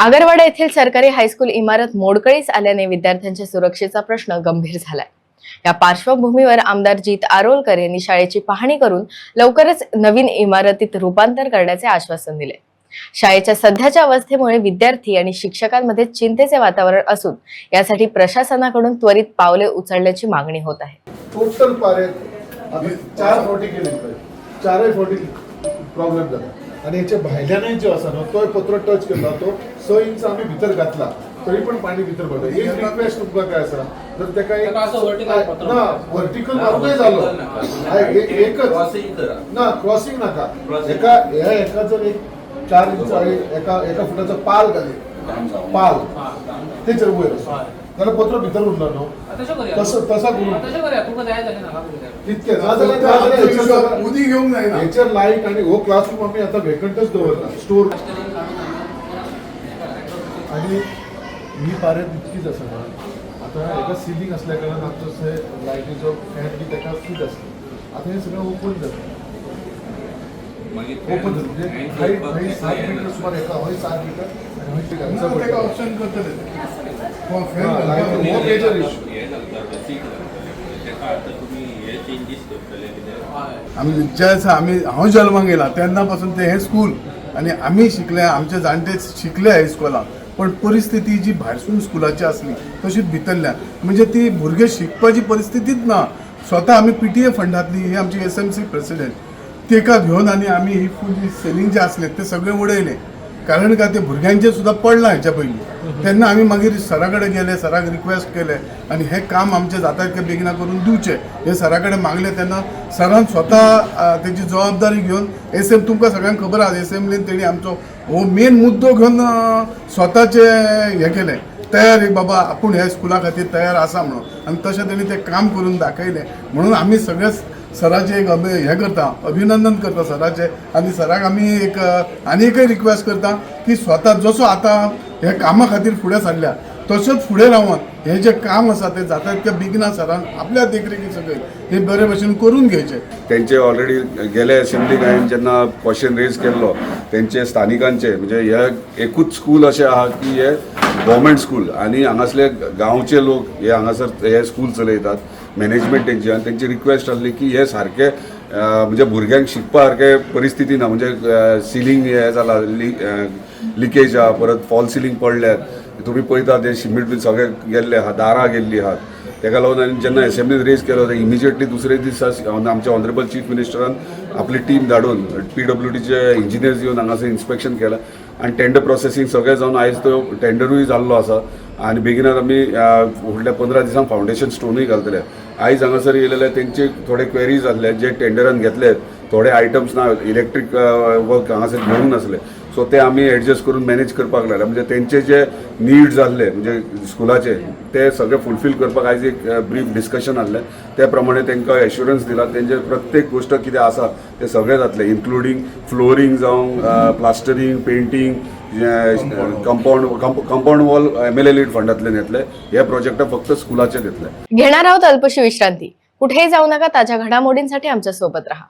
आगरवाडा येथील सरकारी हायस्कूल इमारत मोडकळीस आल्याने विद्यार्थ्यांच्या सुरक्षेचा प्रश्न गंभीर झालाय. या पार्श्वभूमीवर आमदार जीत आरोलकर यांनी शाळेची पाहणी करून लवकरच नवीन इमारतीत रूपांतर करण्याचे आश्वासन दिले. शाळेच्या सध्याच्या अवस्थेमुळे विद्यार्थी आणि शिक्षकांमध्ये चिंतेचे वातावरण असून यासाठी प्रशासनाकडून त्वरित पावले उचलण्याची मागणी होत आहे. टोटल चार प्रॉब्लेम झाला. आणि याच्या भायल्यानय जो आसा न्हू तो पत्र टच केला तो स इंच आम्ही भितर घातला. तरी पण पाणी भितर पडलं. एक रिक्वेस्ट तुमकां काय आसा जर तेका एक असं पत्र ना वर्टिकल मारूनय जालो एकच. ना क्रॉसिंग नाका. Crossing. एका ह्या एका जर एक चार इंच एका एका फुटाचा पाल घाले पाल. तेचेर वयर जाल्यार पत्र भितर उरलो न्हू तसं करूया? तसं. तितके उदी घेऊन लाइट आणि हो क्लासरूम आम्ही आता वेकंटच दवरला स्टोर आणि. ही पारेत इतकीच आसा ना. आता एका सिलींग असल्या कारणान आमचो लायटीचो फॅन बी ताका फिट आसता आता हे सगळं ओपन जाता ओपन म्हणजे हाईट सात मिटर सुमार एका हय सात मिटर ऑप्शन करतले आम्ही ज्या दिसा आम्ही हांव जल्माक येयला तेन्ना पासून ते हे स्कूल आणि आम्ही शिकले आमचे जाणटे शिकले हायस्कुलाक पण परिस्थिती जी भायरसून स्कुलाची असली तशीच भितरल्या म्हणजे ती भुरगे शिकपाची परिस्थितीच ना स्वता आम्ही पीटीए फंडातली ही आमची एस एम सी प्रेसिडेंट तेका घेवन आनी आमी ही फूल सेलींग जे असले ते सगळे उडयले कारण का ते भुरग्यांचे सुद्धा पडला हेच्या पयलीं तेन्ना आमी मागीर सरा कडेन गेले सराक रिक्वेस्ट केले. आनी हे काम आमचे जाता तितके बेगिना करून दिवचे हे सरा कडेन मागले तेन्ना सरान स्वता तेची जबाबदारी घेवन एस एम तुमकां सगळ्यांक खबर आसा एसेंब्लीन तेणी आमचो हो मेन मुद्दो घेवन स्वताचे हे केले. तयार एक बाबा आपूण ह्या स्कुला खातीर तयार आसा म्हणून. आनी तशें तेणी ते काम करून दाखयलें. म्हणून आमी सगळे सराचे एक अभि हे करता अभिनंदन करता सराचे आनी सराक आमी एक अ, आनी एकय रिक्वेस्ट करता की स्वता जसो आतां हे कामा खातीर फुडें सरल्या तसोच फुडें रावन हे जे काम आसा ते जाता तितके बेगिना सरान आपल्या देखरेखी सकयल हे बरे भशेन करून घेवचें त्यांचे ऑलरेडी गेले असेंब्लीक हांवें जेन्ना क्वेश्चन रेज केल्लो तेंचे स्थानिकांचे म्हणजे हे एकूच स्कूल अशें आहा की हे गव्हर्मेंट स्कूल आनी हांगासले गांवचे लोक हे हांगासर हे स्कूल चलयतात मॅनेजमेंट त्यांची आणि तेंची रिक्वेस्ट आसली की हे सारके म्हणजे भुरग्यांक शिकपा सारखे परिस्थिती ना म्हणजे सिलींग हे जाला लिकेज आहा परत फॉल सिलींग पडल्यात. तुमी पळयतात ते शिमीट बी सगळे गेल्ले आहा दारां गेल्ली आहात तेका लागून आनी जेन्ना असेंब्लीन रेज केलो ते इमिजिएटली दुसरे दीस आमच्या ऑनरेबल चीफ मिनिस्टरान आपली टीम धाडून पी डब्ल्यू टीचे इंजिनियर्स येवन हांगासर इन्स्पेक्शन केलां. आनी टेंडर प्रोसेसींग सगळें जावन आयज तो टेंडरूय जाल्लो आसा आनी बेगिनात आमी फुडल्या पंदरा दिसांक फावंडेशन स्टोनूय घालतले. आयज हांगासर येयलेले तेंचे थोडे क्वेरीज आसले जे टेंडरान घेतले थोडे आयटम्स ना इलेक्ट्रीक वर्क हांगासर घेवंक नासले. सो ते आमी एडजस्ट करून मॅनेज करपाक लागले. म्हणजे तेंचे जे नीड आसले म्हणजे स्कुलाचे ते सगळे फुलफील करपाक आयज एक ब्रीफ डिस्कशन आसलें. त्या प्रमाणे तांकां एश्युरन्स दिला. तेंचे प्रत्येक गोश्ट कितें आसा ते सगळे जातले इन्क्लुडींग फ्लोरींग जावं plastering painting compound compound wall M L L lead फंडांतल्यान येतले हे प्रोजेक्ट फक्त स्कुलाचे घेतले. घेणार आहोत अल्पशी विश्रांती कुठेही जाऊ नका ताज्या घडामोडींसाठी आमच्यासोबत राहा.